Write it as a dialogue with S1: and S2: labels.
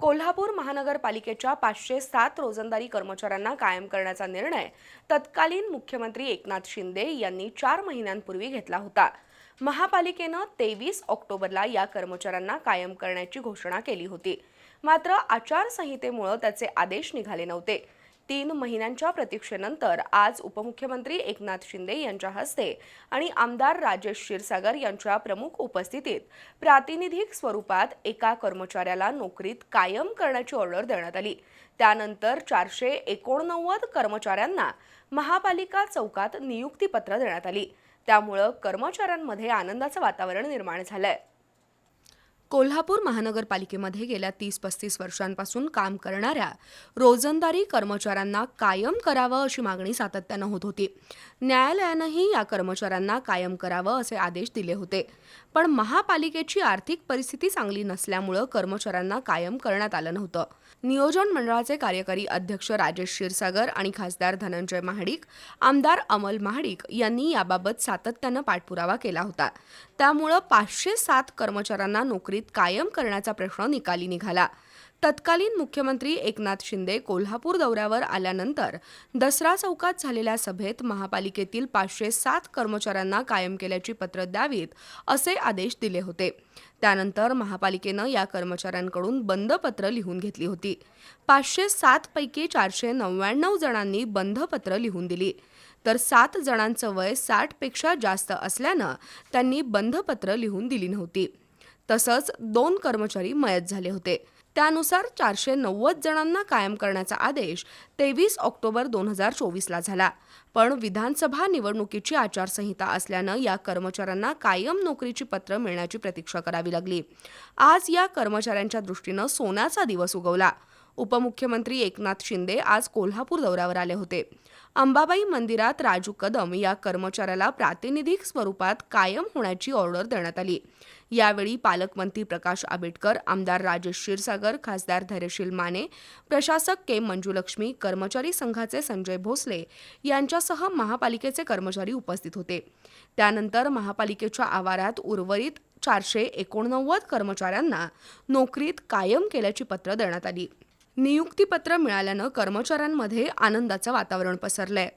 S1: कोल्हापूर महानगरपालिकेच्या पाचशे सात रोजंदारी कर्मचाऱ्यांना कायम करण्याचा निर्णय तत्कालीन मुख्यमंत्री एकनाथ शिंदे यांनी चार महिन्यांपूर्वी घेतला होता. महापालिकेनं तेवीस ऑक्टोबरला या कर्मचाऱ्यांना कायम करण्याची घोषणा केली होती. मात्र आचारसंहितेमुळे त्याचे आदेश निघाले नव्हते. तीन महिन्यांच्या प्रतीक्षेनंतर आज उपमुख्यमंत्री एकनाथ शिंदे यांच्या हस्ते आणि आमदार राजेश क्षीरसागर यांच्या प्रमुख उपस्थितीत प्रातिनिधिक स्वरूपात एका कर्मचाऱ्याला नोकरीत कायम करण्याची ऑर्डर देण्यात आली. त्यानंतर चारशे एकोणनव्वद कर्मचाऱ्यांना महापालिका चौकात नियुक्तीपत्र देण्यात आली. त्यामुळं कर्मचाऱ्यांमध्ये आनंदाचं वातावरण निर्माण झालंय. कोल्हापूर महानगरपालिकेमध्ये गेल्या तीस पस्तीस वर्षांपासून काम करणाऱ्या रोजंदारी कर्मचाऱ्यांना कायम करावं अशी मागणी सातत्यानं होत होती. न्यायालयानंही या कर्मचाऱ्यांना कायम करावं असे आदेश दिले होते. पण महापालिकेची आर्थिक परिस्थिती चांगली नसल्यामुळं कर्मचाऱ्यांना कायम करण्यात आलं नव्हतं. नियोजन मंडळाचे कार्यकारी अध्यक्ष राजेश क्षीरसागर आणि खासदार धनंजय महाडिक आमदार अमल महाडिक यांनी याबाबत सातत्यानं पाठपुरावा केला होता. त्यामुळं पाचशे सात कर्मचाऱ्यांना नोकरी नोकरीत कायम करण्याचा प्रश्न निकाली निघाला. तत्कालीन मुख्यमंत्री एकनाथ शिंदे कोल्हापूर दौऱ्यावर आल्यानंतर दसरा चौकात झालेल्या सभेत महापालिकेतील पाचशे सात कर्मचाऱ्यांना कायम केल्याची पत्र द्यावीत असे आदेश दिले होते. त्यानंतर महापालिकेनं या कर्मचाऱ्यांकडून बंद पत्र लिहून घेतली होती. पाचशे सात पैकी चारशे नव्याण्णव जणांनी बंद पत्र लिहून दिली. तर सात जणांचं वय साठपेक्षा जास्त असल्यानं त्यांनी बंधपत्र लिहून दिली नव्हती. तसंच दोन कर्मचारी मयत झाले होते. त्यानुसार चारशे नव्वद जणांना कायम करण्याचा आदेश तेवीस ऑक्टोबर दोन हजार चोवीसला झाला. पण विधानसभा निवडणुकीची आचारसंहिता असल्यानं या कर्मचाऱ्यांना कायम नोकरीची पत्र मिळण्याची प्रतीक्षा करावी लागली. आज या कर्मचाऱ्यांच्या दृष्टीनं सोन्याचा दिवस उगवला. उपमुख्यमंत्री एकनाथ शिंदे आज कोल्हापूर दौऱ्यावर आले होते. अंबाबाई मंदिरात राजू कदम या कर्मचाऱ्याला प्रातिनिधिक स्वरूपात कायम होण्याची ऑर्डर देण्यात आली. यावेळी पालकमंत्री प्रकाश आंबेडकर आमदार राजेश क्षीरसागर खासदार धैर्यशील माने प्रशासक के मंजुलक्ष्मी कर्मचारी संघाचे संजय भोसले यांच्यासह महापालिकेचे कर्मचारी उपस्थित होते. त्यानंतर महापालिकेच्या आवारात उर्वरित चारशे एकोणनव्वद कर्मचाऱ्यांना नोकरीत कायम केल्याची पत्र देण्यात आली. नियुक्तीपत्र मिळाल्यानं कर्मचाऱ्यांमध्ये आनंदाचं वातावरण पसरलंय.